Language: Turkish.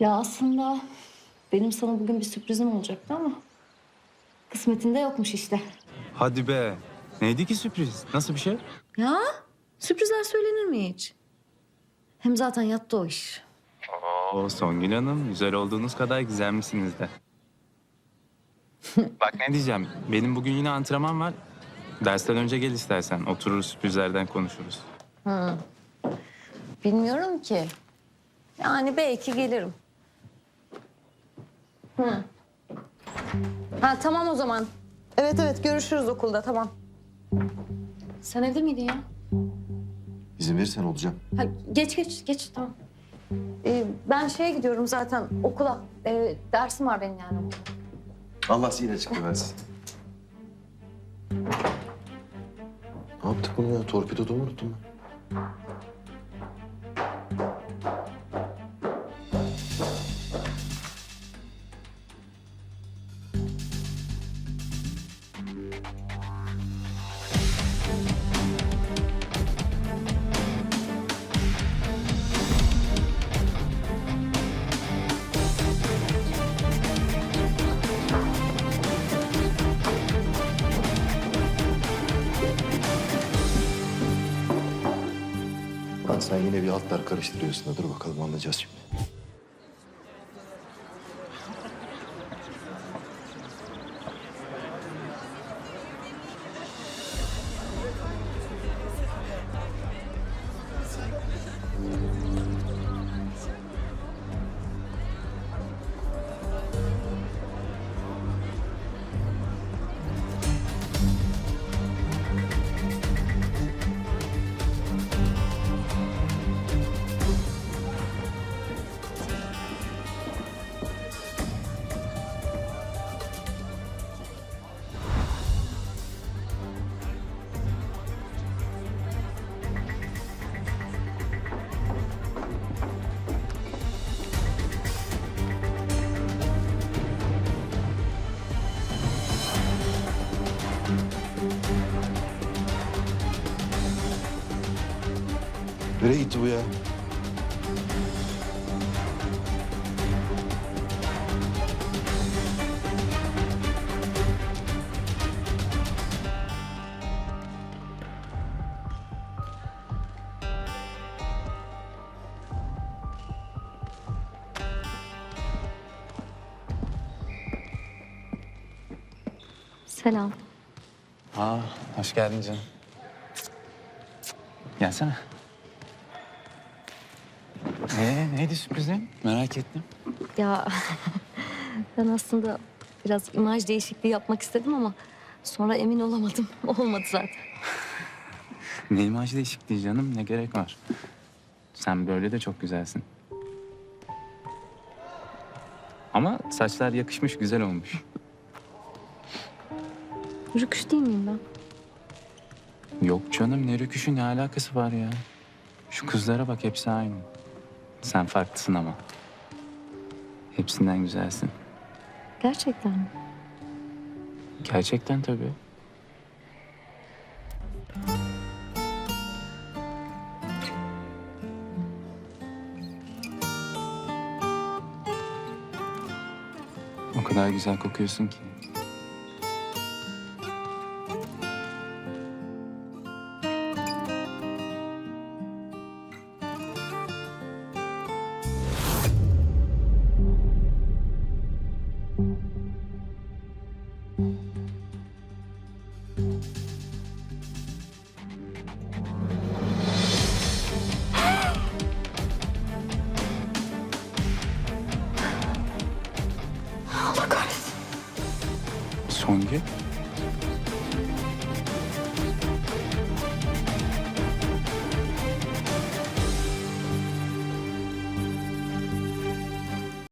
Ya aslında benim sana bugün bir sürprizim olacaktı ama kısmetinde yokmuş işte. Hadi be. Neydi ki sürpriz? Nasıl bir şey? Ya sürprizler söylenir mi hiç? Hem zaten yattı o iş. Oo Songül Hanım, güzel olduğunuz kadar güzelmişsiniz de. Bak ne diyeceğim, benim bugün yine antrenman var. Dersten önce gel istersen, oturur sürprizlerden konuşuruz. Bilmiyorum ki. Yani belki gelirim. Hı. Ha tamam o zaman. Evet evet görüşürüz okulda tamam. Sen evde miydin ya? İzin verirsen olacağım. Ha, geç geç geç tamam. Ee, ben şeye gidiyorum zaten okula. Ee, dersim var benim yani. Allah yine çıktı versin. Ne yaptık bunu ya? Torpidoda mı unuttum ben? Sen yine bir altlar karıştırıyorsun da dur bakalım anlayacağız şimdi. Nereye gitti bu ya? Selam. Aa, hoş geldin canım. Gelsene. Ee, neydi sürprizin? Merak ettim. Ya ben aslında biraz imaj değişikliği yapmak istedim ama sonra emin olamadım. Olmadı zaten. Ne imaj değişikliği canım, ne gerek var? Sen böyle de çok güzelsin. Ama saçlar yakışmış, güzel olmuş. Rüküş değil miyim ben? Yok canım, ne rüküşü, ne alakası var ya? Şu kızlara bak, hepsi aynı. Sen farklısın ama. Hepsinden güzelsin. Gerçekten mi? Gerçekten tabii. O kadar güzel kokuyorsun ki. Songül.